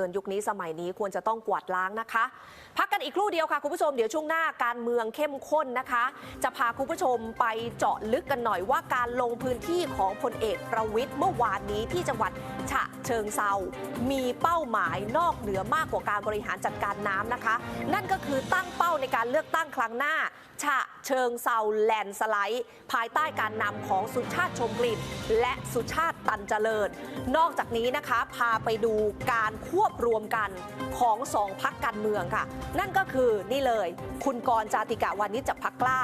เดินยุคนี้สมัยนี้ควรจะต้องกวาดล้างนะคะ พักกันอีกครู่เดียวค่ะคุณผู้ชมเดี๋ยวช่วงหน้าการเมืองเข้มข้นนะคะ จะพาคุณผู้ชมไปเจาะลึกกันหน่อยว่าการลงพื้นที่ของพลเอกประวิทย์เมื่อวานนี้ที่จังหวัดฉะเชิงเซา มีเป้าหมายนอกเหนือมากกว่าการบริหารจัดการน้ำนะคะ นั่นก็คือตั้งเป้าในการเลือกตั้งครั้งหน้า ฉะเชิงเซาแลนสไลด์ ภายใต้การนำของสุชาติชมกลิ่น และสุชาติตันเจริญ นอกจากนี้นะคะพาไปดูการควบรวมกันของสองพักการเมืองค่ะ นั่นก็คือนี่เลย คุณกรจาติกะวานิชจากพักกล้า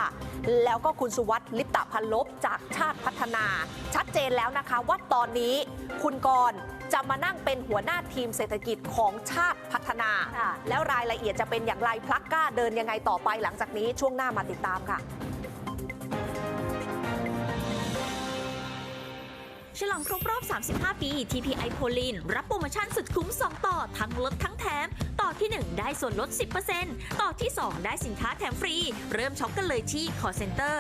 แล้วก็คุณสุวัสดิ์ลิปตะพันลบจากชาติพัฒนา ชัดเจนแล้วนะคะว่าตอนนี้คุณกรณ์จะมานั่งเป็นหัวหน้าทีมเศรษฐกิจของชาติพัฒนาค่ะแล้วรายละเอียดจะเป็นอย่างไรพลักกล้าเดินยังไงต่อไปหลังจากนี้ช่วงหน้ามาติดตามค่ะฉลองครบรอบ 35 ปี TPI โพลินรับโปรโมชั่นสุดคุ้ม 2 ต่อ ทั้งลดทั้งแถม ต่อที่ 1 ได้ส่วนลด 10%ต่อที่ 2 ได้สินค้าแถมฟรี เริ่มช็อปกันเลยที่ call center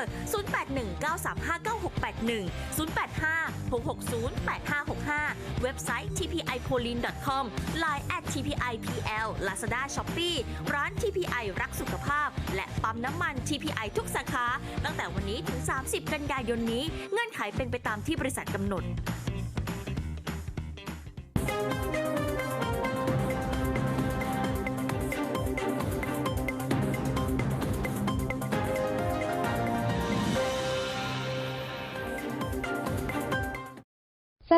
0819359681 0660-8565 เว็บไซต์ tpipolin.com line at tpipl lazada shopee ร้าน TPI รักสุขภาพ และปั๊มน้ำมัน TPI ทุกสาขา ตั้งแต่วันนี้ถึง 30 กันยายนนี้ เงื่อนไขเป็นไปตามที่บริษัทกำหนด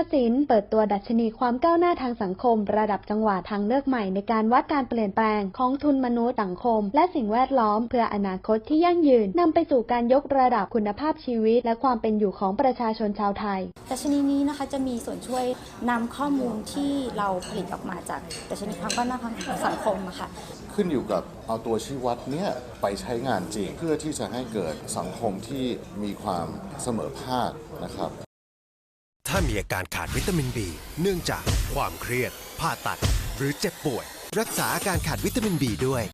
สศินเปิดตัวดัชนีความก้าวหน้าทางสังคม ระดับจังหวัดทางเลือกใหม่ในการวัดการเปลี่ยนแปลงของทุนมนุษย์สังคม และสิ่งแวดล้อมเพื่ออนาคตที่ยั่งยืนนำไปสู่การยกระดับคุณภาพชีวิต และความเป็นอยู่ของประชาชนชาวไทย ดัชนีนี้นะคะจะมีส่วนช่วยนำข้อมูลที่เราผลิตออกมาจากดัชนีความก้าวหน้าทางสังคมอะค่ะขึ้นอยู่กับเอาตัวชี้วัดเนี้ยไปใช้งานจริง เพื่อที่จะให้เกิดสังคมที่มีความเสมอภาคนะครับ ถ้ามีอาการขาดวิตามิน B เนื่องจากความเครียดผ่าตัด หรือเจ็บป่วย รักษาอาการขาดวิตามิน B ด้วย